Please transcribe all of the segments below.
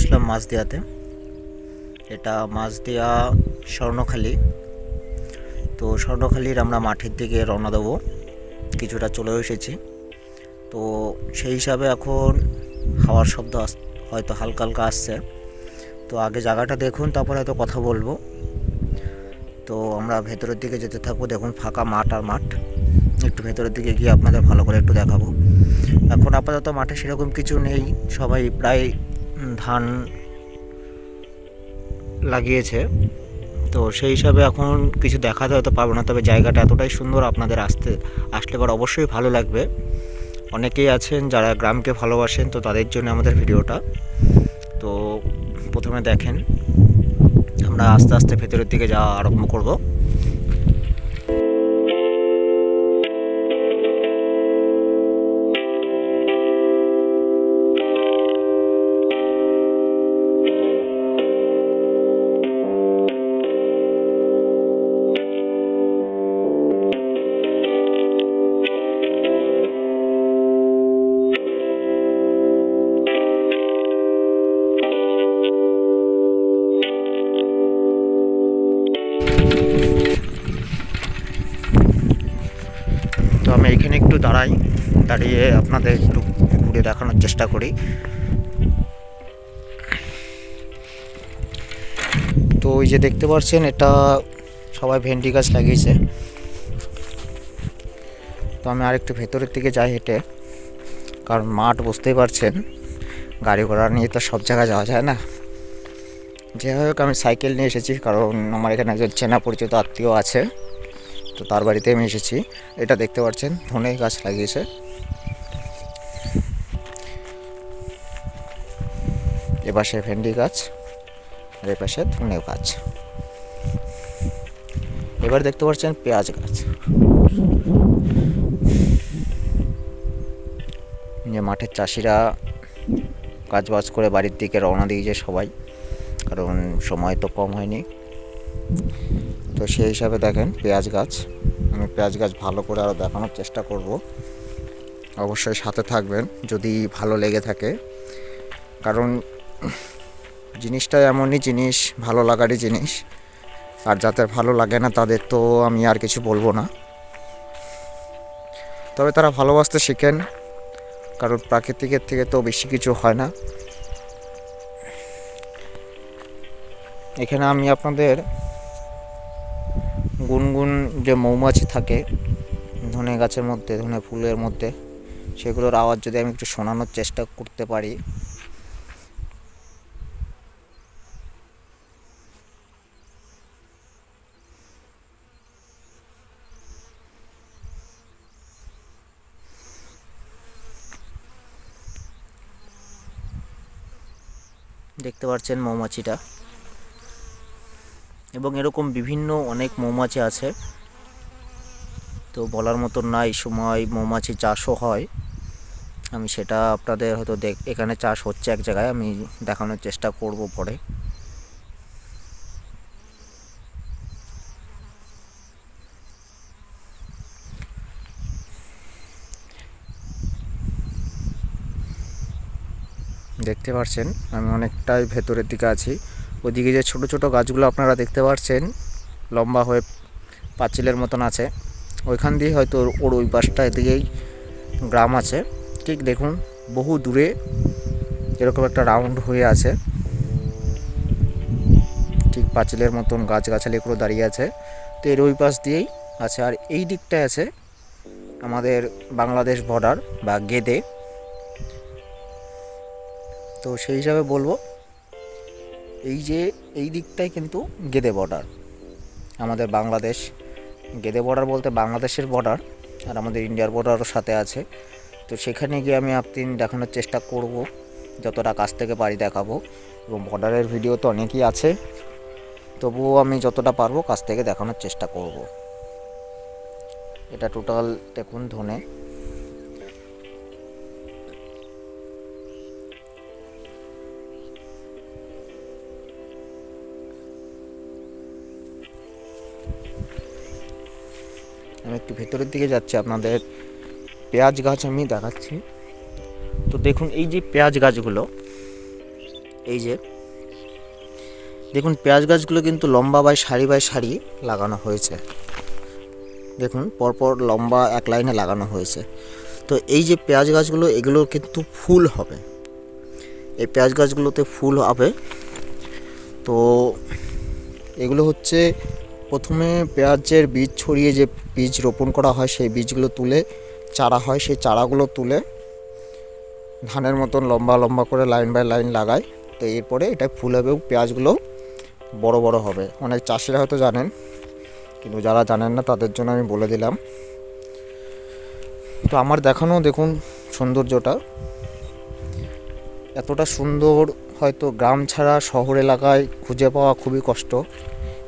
চলে আসলাম মাছদিয়াতে এটা মাছদিয়া স্বর্ণখালি। তো স্বর্ণখালির আমরা মাঠের দিকে রওনা দেবো। কিছুটা চলেও এসেছি। তো সেই হিসাবে এখন হাওয়ার শব্দ হয়তো হালকা হালকা আসছে। তো আগে জায়গাটা দেখুন, তারপরে হয়তো কথা বলব। তো আমরা ভেতরের দিকে যেতে থাকব, দেখুন ফাঁকা মাঠ আর মাঠ। একটু ভেতরের দিকে গিয়ে আপনাদের ভালো করে একটু দেখাবো। এখন আপাতত মাঠে সেরকম কিছু নেই। সবাই প্রায় ধান লাগিয়েছে। তো সেই হিসাবে এখন কিছু দেখাতে হয়তো পারব না, তবে জায়গাটা এতটাই সুন্দর আপনাদের আসতে, আসলে পর অবশ্যই ভালো লাগবে। অনেকেই আছেন যারা গ্রামকে ভালোবাসেন, তো তাদের জন্য আমাদের ভিডিওটা। তো প্রথমে দেখেন, আমরা আস্তে আস্তে ভেতরের দিকে যাওয়া আরম্ভ করব। আমি এখানে একটু দাঁড়াই, দাঁড়িয়ে আপনাদের একটু ঘুরে দেখানোর চেষ্টা করি। তো ওই যে দেখতে পাচ্ছেন, এটা সবাই ভেন্ডি গাছ লাগিয়েছে। তো আমি আরেকটু ভেতরের দিকে যাই হেঁটে, কারণ মাঠ বুঝতেই পারছেন, গাড়ি ঘোড়া নিয়ে তো সব জায়গায় যাওয়া যায় না। যাই হোক, আমি সাইকেল নিয়ে এসেছি, কারণ আমার এখানে একজন চেনা পরিচিত আত্মীয় আছে। তো তার বাড়িতে আমি এসেছি। এটা দেখতে পাচ্ছেন ধনে গাছ লাগিয়েছে। এপাশে ভেন্ডি গাছ, আর এপাশে ধনে গাছ। এবার দেখতে পাচ্ছেন পেঁয়াজ গাছ। যে মাঠের চাষিরা কাজ বাজ করে বাড়ির দিকে রওনা দিয়েছে সবাই, কারণ সময় তো কম হয়নি। তো সেই হিসাবে দেখেন পেঁয়াজ গাছ। আমি পেঁয়াজ গাছ ভালো করে আরও দেখানোর চেষ্টা করব। অবশ্যই সাথে থাকবেন যদি ভালো লেগে থাকে। কারণ জিনিসটা এমনই জিনিস, ভালো লাগারই জিনিস। আর যাদের ভালো লাগে না তাদের তো আমি আর কিছু বলব না। তবে তারা ভালোবাসতে শিখেন, কারণ প্রাকৃতিকের থেকে তো বেশি কিছু হয় না। এখানে আমি আপনাদের গুনগুন যে মৌমাছি থাকে, ধনে গাছের মধ্যে, ধনে ফুলের মধ্যে, সেগুলোর আওয়াজ যদি আমি একটু শোনানোর চেষ্টা করতে পারি। দেখতে পাচ্ছেন মৌমাছিটা। এবং এরকম বিভিন্ন অনেক মৌমাছি আছে। তো বলার মতো না এই সময় মৌমাছি চাষও হয়। আমি সেটা আপনাদের হয়তো দেখ, এখানে চাষ হচ্ছে এক জায়গায়, আমি দেখানোর চেষ্টা করব পরে। দেখতে পাচ্ছেন, আমি অনেকটাই ভেতরের দিকে আছি। ওইদিকে যে ছোট ছোট গাছগুলো আপনারা দেখতে পাচ্ছেন, লম্বা হয়ে পাঁচিলের মতন আছে। ওইখান দিয়ে হয়তো ওর- ওই পাশটা এদিকেই গ্রাম আছে। ঠিক দেখুন, বহু দূরে এরকম একটা রাউন্ড হয়ে আছে। ঠিক পাঁচিলের মতন গাছগাছালি এগুলো দাঁড়িয়ে আছে। তো এর ওই পাশ দিয়েই আছে। আর এই দিকটায় আছে আমাদের বাংলাদেশ বর্ডার বা গেদে। তো সেই হিসাবে বলব এই যে, এই দিকটাই কিন্তু গেদে বর্ডার আমাদের বাংলাদেশ, গেদে বর্ডার বলতে বাংলাদেশের বর্ডার আর আমাদের ইন্ডিয়ার বর্ডারও সাথে আছে। তো সেখানে গিয়ে আমি আপদিন দেখানোর চেষ্টা করব, যতটা কাছ থেকে পারি দেখাবো। এবং বর্ডারের ভিডিও তো অনেকই আছে। তবুও আমি যতটা পারব কাছ থেকে দেখানোর চেষ্টা করব। এটা টোটাল দেখুন ধনে। আমি একটু ভেতরের দিকে যাচ্ছি, আপনাদের পেঁয়াজ গাছ আমি দেখাচ্ছি। তো দেখুন, এই যে পেঁয়াজ গাছগুলো, এই যে, দেখুন, পেঁয়াজ গাছগুলো কিন্তু লম্বা বাই সারি বাই সারি লাগানো হয়েছে। দেখুন, পরপর লম্বা এক লাইনে লাগানো হয়েছে। তো এই যে পেঁয়াজ গাছগুলো, এগুলো কিন্তু ফুল হবে। এই পেঁয়াজ গাছগুলোতে ফুল হবে। তো এগুলো হচ্ছে প্রথমে পেঁয়াজের বীজ ছড়িয়ে যে বীজ রোপণ করা হয়, সেই বীজগুলো তুলে চারা হয়, সেই চারাগুলো তুলে ধানের মতন লম্বা লম্বা করে লাইন বাই লাইন লাগায় তো এরপরে এটা ফুল হবে পেঁয়াজগুলো বড় বড় হবে। অনেক চাষিরা হয়তো জানেন, কিন্তু যারা জানেন না তাদের জন্য আমি বলে দিলাম। তো আমার দেখানো দেখুন সৌন্দর্যটা। এতটা সুন্দর হয়তো গ্রাম ছাড়া শহর এলাকায় খুঁজে পাওয়া খুবই কষ্ট।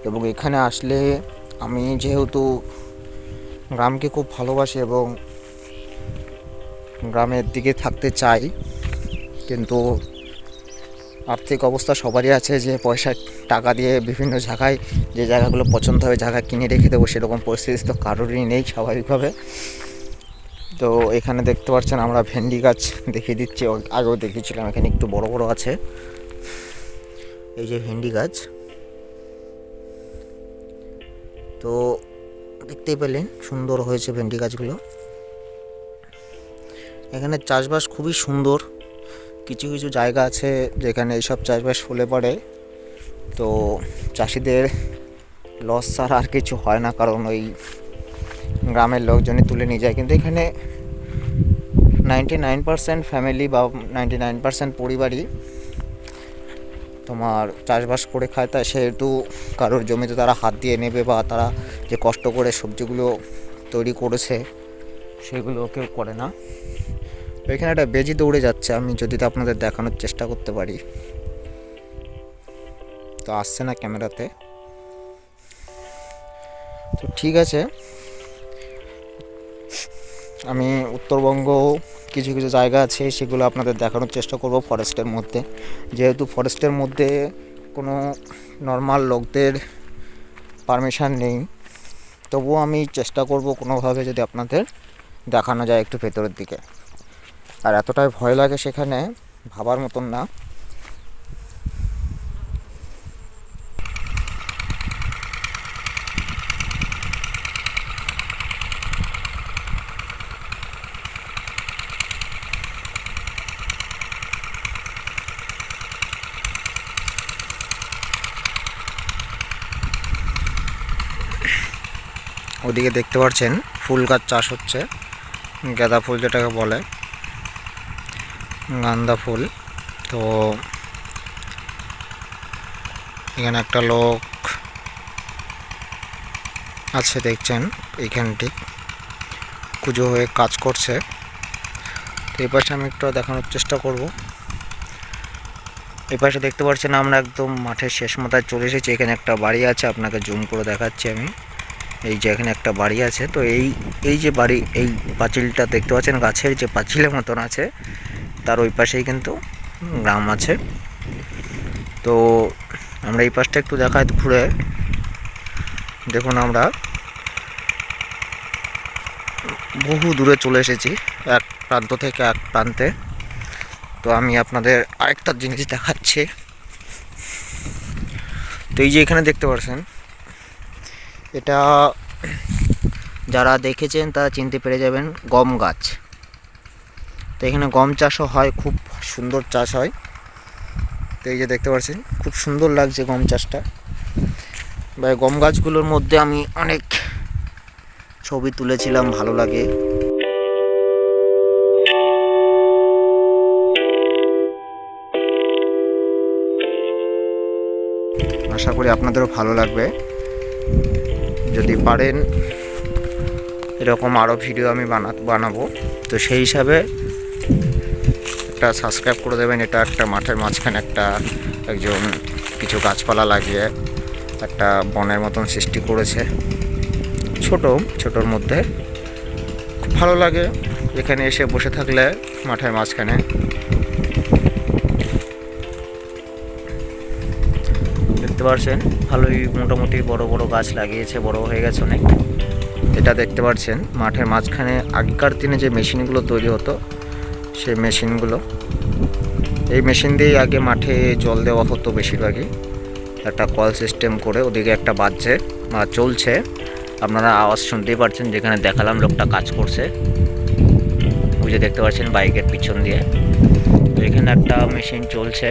এবং এখানে আসলে আমি যেহেতু গ্রামকে খুব ভালোবাসি এবং গ্রামের দিকে থাকতে চাই, কিন্তু আর্থিক অবস্থা সবারই আছে যে পয়সা, টাকা দিয়ে বিভিন্ন জায়গায় যে জায়গাগুলো পছন্দ হবে, জায়গা কিনে রেখে দেবো, সেরকম পরিস্থিতি তো কারোরই নেই স্বাভাবিকভাবে। তো এখানে দেখতে পাচ্ছেন আমরা ভেন্ডি গাছ দেখিয়ে দিচ্ছি, আগেও দেখিয়েছিলাম, এখানে একটু বড় বড় আছে। এই যে ভেন্ডি গাছ। তো দেখতেই পেলেন, সুন্দর হয়েছে ভেন্ডি গাছগুলো। এখানে চাষবাস খুবই সুন্দর। কিছু কিছু জায়গা আছে যেখানে এইসব চাষবাস হলে পড়ে তো চাষিদের লস ছাড়া আর কিছু হয় না, কারণ ওই গ্রামের লোকজনই তুলে নিয়ে যায়। কিন্তু এখানে নাইনটি নাইন পার্সেন্ট ফ্যামিলি বা নাইনটি নাইন পার্সেন্ট পরিবারই তোমার চাষবাস করে খায় তাই সেহেতু কারোর জমিতে তারা হাত দিয়ে নেবে বা তারা যে কষ্ট করে সবজিগুলো তৈরি করেছে, সেগুলো কেউ করে না। এখানে একটা বেজি দৌড়ে যাচ্ছে, আমি যদি আপনাদের দেখানোর চেষ্টা করতে পারি। তো আসছে না ক্যামেরাতে। তো ঠিক আছে আমি উত্তরবঙ্গ কিছু কিছু জায়গা আছে, সেগুলো আপনাদের দেখানোর চেষ্টা করব ফরেস্টের মধ্যে। যেহেতু ফরেস্টের মধ্যে কোনো নর্মাল লোকদের পারমিশন নেই, তবুও আমি চেষ্টা করব কোনোভাবে যদি আপনাদের দেখানো যায় একটু ভেতরের দিকে। আর এতটাই ভয় লাগে সেখানে, ভাবার মতন না। ওদিকে দেখতে পাচ্ছেন ফুল গাছ চাষ হচ্ছে, গাঁদা ফুল যেটাকে বলে গান্দা ফুল। তো এখানে একটা লোক আছে দেখছেন এইখানটি পুজো হয়ে কাজ করছে। তো এই পাশে আমি একটু দেখানোর চেষ্টা করব। এই পাশে দেখতে পাচ্ছেন আমরা একদম মাঠের শেষ মাথায় চলে এসেছি, এখানে একটা বাড়ি আছে, আপনাকে জুম করে দেখাচ্ছি আমি। এই যে এখানে একটা বাড়ি আছে, তো এই এই যে বাড়ি, এই পাঁচিলটা দেখতে পাচ্ছেন, গাছের যে পাঁচিলের মতন আছে, তার ওই পাশেই কিন্তু গ্রাম আছে। তো আমরা এই পাশটা একটু দেখাই ঘুরে। দেখুন আমরা বহু দূরে চলে এসেছি, এক প্রান্ত থেকে এক প্রান্তে। তো আমি আপনাদের আরেকটা জিনিস দেখাচ্ছি। তো এই যে এখানে দেখতে পাচ্ছেন এটা যারা দেখেছেন তারা চিনতে পেরে যাবেন গম গাছ। তো এখানে গম চাষও হয়, খুব সুন্দর চাষ হয়। তো এই যে দেখতে পাচ্ছেন, খুব সুন্দর লাগছে গম চাষটা। বা গম গাছগুলোর মধ্যে আমি অনেক ছবি তুলেছিলাম, ভালো লাগে। আশা করি আপনাদেরও ভালো লাগবে। যদি পারেন, এরকম আরও ভিডিও আমি বানা বানাবো। তো সেই হিসাবে একটা সাবস্ক্রাইব করে দেবেন। এটা একটা মাঠের মাঝখানে একটা একজন কিছু গাছপালা লাগিয়ে একটা বনের মতন সৃষ্টি করেছে। ছোট, ছোটোর মধ্যে। খুব ভালো লাগে এখানে এসে বসে থাকলে মাঠের মাঝখানে। দেখতে পাচ্ছেন ভালোই মোটামুটি বড় বড় গাছ লাগিয়েছে, বড় হয়ে গেছে অনেক। এটা দেখতে পাচ্ছেন মাঠের মাঝখানে আগেকার দিনে যে মেশিনগুলো তৈরি হতো, সেই মেশিনগুলো। এই মেশিন দিয়েই আগে মাঠে জল দেওয়া হতো বেশিরভাগই। একটা কল সিস্টেম করে ওদিকে একটা বাজছে, বা চলছে। আপনারা আওয়াজ শুনতেই পারছেন, যেখানে দেখালাম লোকটা কাজ করছে। যে দেখতে পাচ্ছেন বাইকের পিছন দিয়ে। তো এখানে একটা মেশিন চলছে।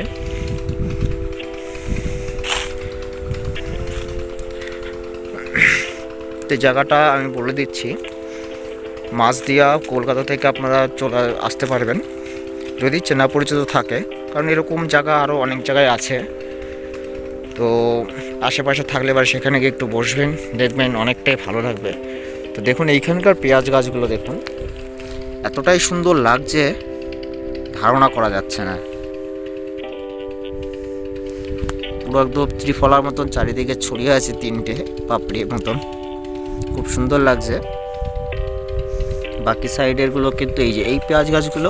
তো জায়গাটা আমি বলে দিচ্ছি। মাছ দিয়া কলকাতা থেকে আপনারা চলে আসতে পারবেন। যদি চেনা পরিচিত থাকে, কারণ এরকম জায়গা আরও অনেক জায়গায় আছে। তো আশেপাশে থাকলে এবার সেখানে গিয়ে একটু বসবেন, দেখবেন অনেকটাই ভালো লাগবে। তো দেখুন, এইখানকার পেঁয়াজ গাছগুলো দেখুন। এতটাই সুন্দর লাগছে, ধারণা করা যাচ্ছে না। পুরো একদম ত্রিফলার মতন চারিদিকে ছড়িয়ে আছে তিনটে পাপড়ির মতন। খুব সুন্দর লাগছে। বাকি সাইডেরগুলো কিন্তু এই যে, এই পেঁয়াজ গাছগুলো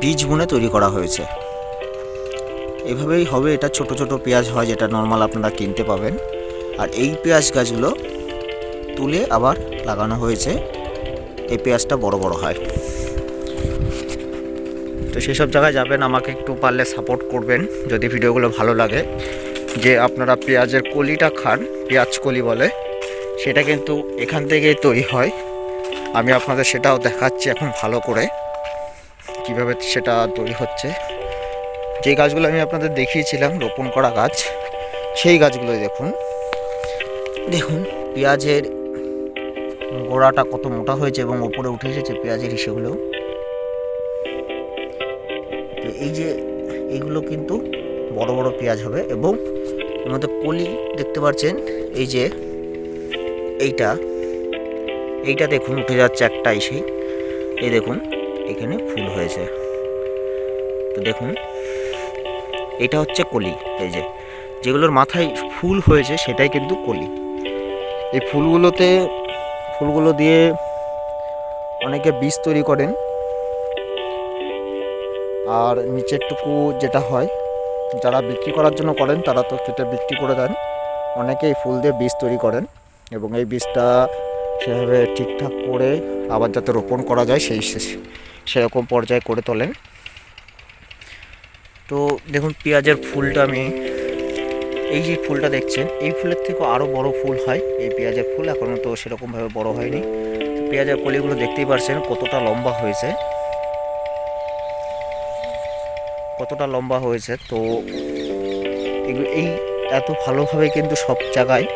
বীজ বুনে তৈরি করা হয়েছে। এভাবেই হবে, এটা ছোট ছোট পেঁয়াজ হয় যেটা নর্মাল আপনারা কিনতে পাবেন। আর এই পেঁয়াজ গাছগুলো তুলে আবার লাগানো হয়েছে, এই পেঁয়াজটা বড় বড় হয়। তো সেসব জায়গায় যাবেন, আমাকে একটু পারলে সাপোর্ট করবেন, যদি ভিডিওগুলো ভালো লাগে। যে আপনারা পেঁয়াজের কলিটা খান, পেঁয়াজ কলি বলে সেটা কিন্তু এখান থেকেই তৈরি হয়। আমি আপনাদের সেটাও দেখাচ্ছি এখন ভালো করে, কীভাবে সেটা তৈরি হচ্ছে। যে গাছগুলো আমি আপনাদের দেখিয়েছিলাম, রোপণ করা গাছ, সেই গাছগুলোই দেখুন। দেখুন, পেঁয়াজের গোড়াটা কত মোটা হয়েছে এবং ওপরে উঠে এসেছে পেঁয়াজের হিসেগুলো তো এই যে এইগুলো কিন্তু বড় বড় পেঁয়াজ হবে এবং আমাদের কলি দেখতে পাচ্ছেন, এই যে এইটা এইটা দেখুন, উঠে যাচ্ছে একটা এসেই এই দেখুন, এখানে ফুল হয়েছে। তো দেখুন, এটা হচ্ছে কলি, এই যে। যেগুলোর মাথায় ফুল হয়েছে, সেটাই কিন্তু কলি। এই ফুলগুলোতে, ফুলগুলো দিয়ে অনেকে বীজ তৈরি করেন। আর নিচেরটুকু যেটা হয়, যারা বিক্রি করার জন্য করেন, তারা তো কেটে বিক্রি করে দেন। অনেকে এই ফুল দিয়ে বীজ তৈরি করেন। এবং এই বীজটা সেভাবে ঠিকঠাক করে আবার যাতে রোপণ করা যায়, সেই সেরকম পর্যায়ে করে তোলেন। তো দেখুন পেঁয়াজের ফুলটা আমি, এই যে ফুলটা দেখছেন, এই ফুলের থেকেও আরও বড় ফুল হয়। এই পেঁয়াজের ফুল এখনও তো সেরকমভাবে বড় হয়নি। পেঁয়াজের কলিগুলো দেখতেই পারছেন কতটা লম্বা হয়েছে। কতটা লম্বা হয়েছে, তো এই এত ভালোভাবে কিন্তু সব জায়গায়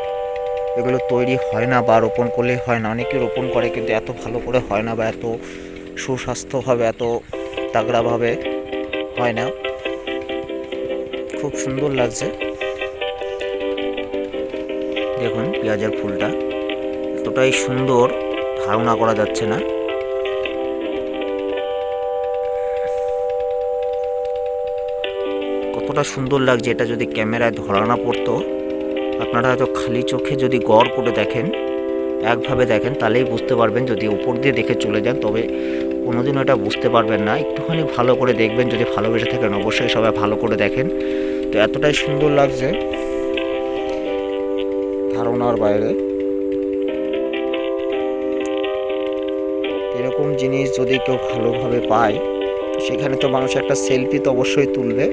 এগুলো তৈরি হয় না বা রোপণ করলে হয় না। অনেকে রোপণ করে কিন্তু এত ভালো করে হয় না বা এত সুস্বাস্থ্যভাবে, এত তাগড়াভাবে হয় না। খুব সুন্দর লাগছে। দেখুন পেঁয়াজের ফুলটা। এতটাই সুন্দর, ধারণা করা যাচ্ছে না। কতটা সুন্দর লাগছে, এটা যদি ক্যামেরায় ধরা না পড়তো। আপনারা হয়তো খালি চোখে যদি গড় করে দেখেন, একভাবে দেখেন, তাহলেই বুঝতে পারবেন যদি উপর দিয়ে দেখে চলে যান, তবে কোনোদিনও এটা বুঝতে পারবেন না। একটুখানি ভালো করে দেখবেন, যদি ভালোবেসে থাকেন, অবশ্যই সবাই ভালো করে দেখেন। তো এতটাই সুন্দর লাগছে ধারণার বাইরে। এরকম জিনিস যদি কেউ ভালোভাবে পায়, সেখানে তো মানুষ একটা সেলফি তো অবশ্যই তুলবে।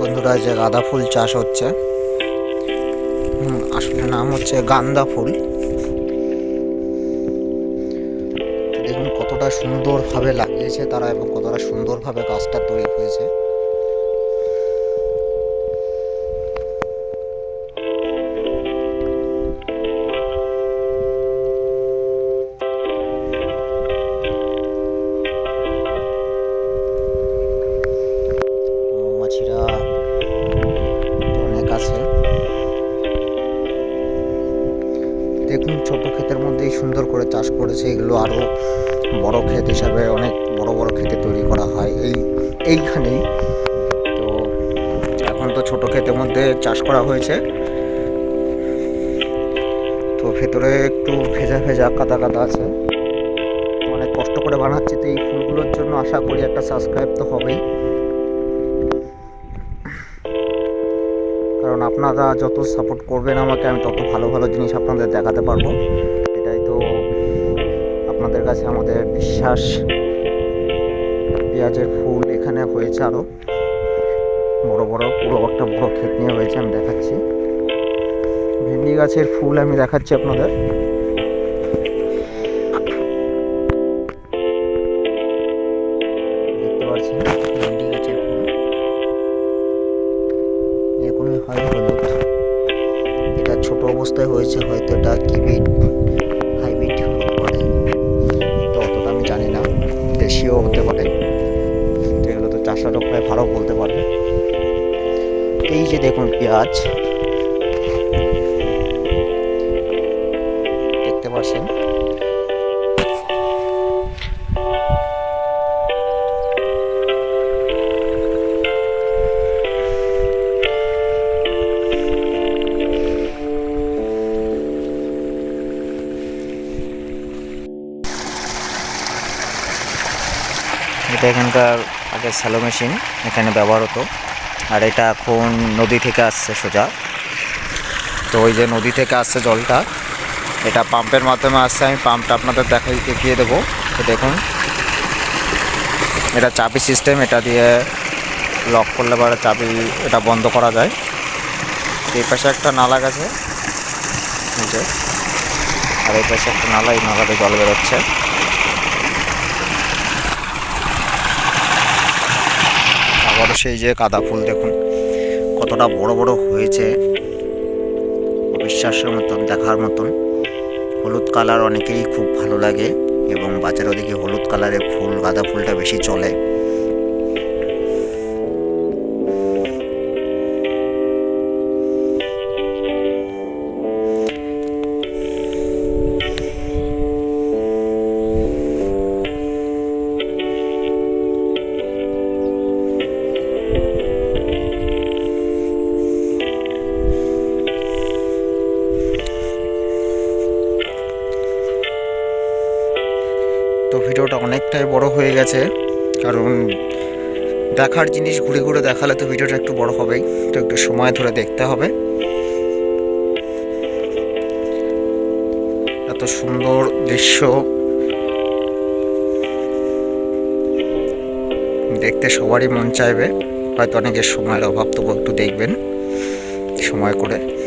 বন্ধুরা যে গাঁদা ফুল চাষ হচ্ছে। আসলে নাম হচ্ছে গান্দা ফুল। দেখুন কতটা সুন্দরভাবে লাগিয়েছে তারা এবং কতটা সুন্দরভাবে গাছটা তৈরি হয়েছে। দেখুন, ছোট ক্ষেতের মধ্যেই সুন্দর করে চাষ করেছে। এগুলো আরও বড় ক্ষেত হিসাবে অনেক বড় বড় ক্ষেতে তৈরি করা হয়। এই, এইখানেই। তো এখন তো ছোট ক্ষেতের মধ্যে চাষ করা হয়েছে। তো ভেতরে একটু ভেজা ভেজা কাদা কাদা আছে। অনেক কষ্ট করে বানাচ্ছি, তো এই ফুলগুলোর জন্য আশা করি একটা সাবস্ক্রাইব তো হবেই। আপনারা যত সাপোর্ট করবেন আমাকে, আমি তত ভালো ভালো জিনিস আপনাদের দেখাতে পারব। এটাই তো আপনাদের কাছে আমাদের বিশ্বাস। পেঁয়াজের ফুল এখানে হয়েছে আরও বড় বড়, পুরো একটা বড় ক্ষেত নিয়ে হয়েছে, আমি দেখাচ্ছি। ভেন্ডি গাছের ফুল আমি দেখাচ্ছি আপনাদের। তো চাষাটা ভালো বলতে পারবে। এই যে দেখুন পেঁয়াজ। দেখতে পাচ্ছেন? এটা এখানকার আগে স্যালো মেশিন এখানে ব্যবহার হতো। আর এটা এখন নদী থেকে আসছে সোজা। তো ওই যে নদী থেকে আসছে জলটা, এটা পাম্পের মাধ্যমে আসছে। আমি পাম্পটা আপনাদের দেখাই, দেখিয়ে দেবো। তো দেখুন, এটা চাবি সিস্টেম এটা দিয়ে লক করলে পরে চাবি এটা বন্ধ করা যায়। এই পাশে একটা নালা গেছে নিচে আর এই পাশে একটা নালা এই নালাতে জল বেরোচ্ছে। আবারও সেই যে গাঁদা ফুল দেখুন, কতটা বড় বড় হয়েছে। বিশ্বাসের মতন, দেখার মতন। হলুদ কালার অনেকেরই খুব ভালো লাগে এবং বাজারের ওদিকে হলুদ কালারের ফুল, গাঁদা ফুলটা বেশি চলে। অনেকটাই বড় হয়ে গেছে। কারণ দেখার জিনিস ঘুরে ঘুরে দেখালে তো ভিডিওটা একটু বড় হবেই। তো একটু সময় ধরে দেখতে হবে। এত সুন্দর দৃশ্য। দেখতে সবারই মন চাইবে। হয়তো অনেকের সময়ের অভাব তবু একটু দেখবেন। সময় করে।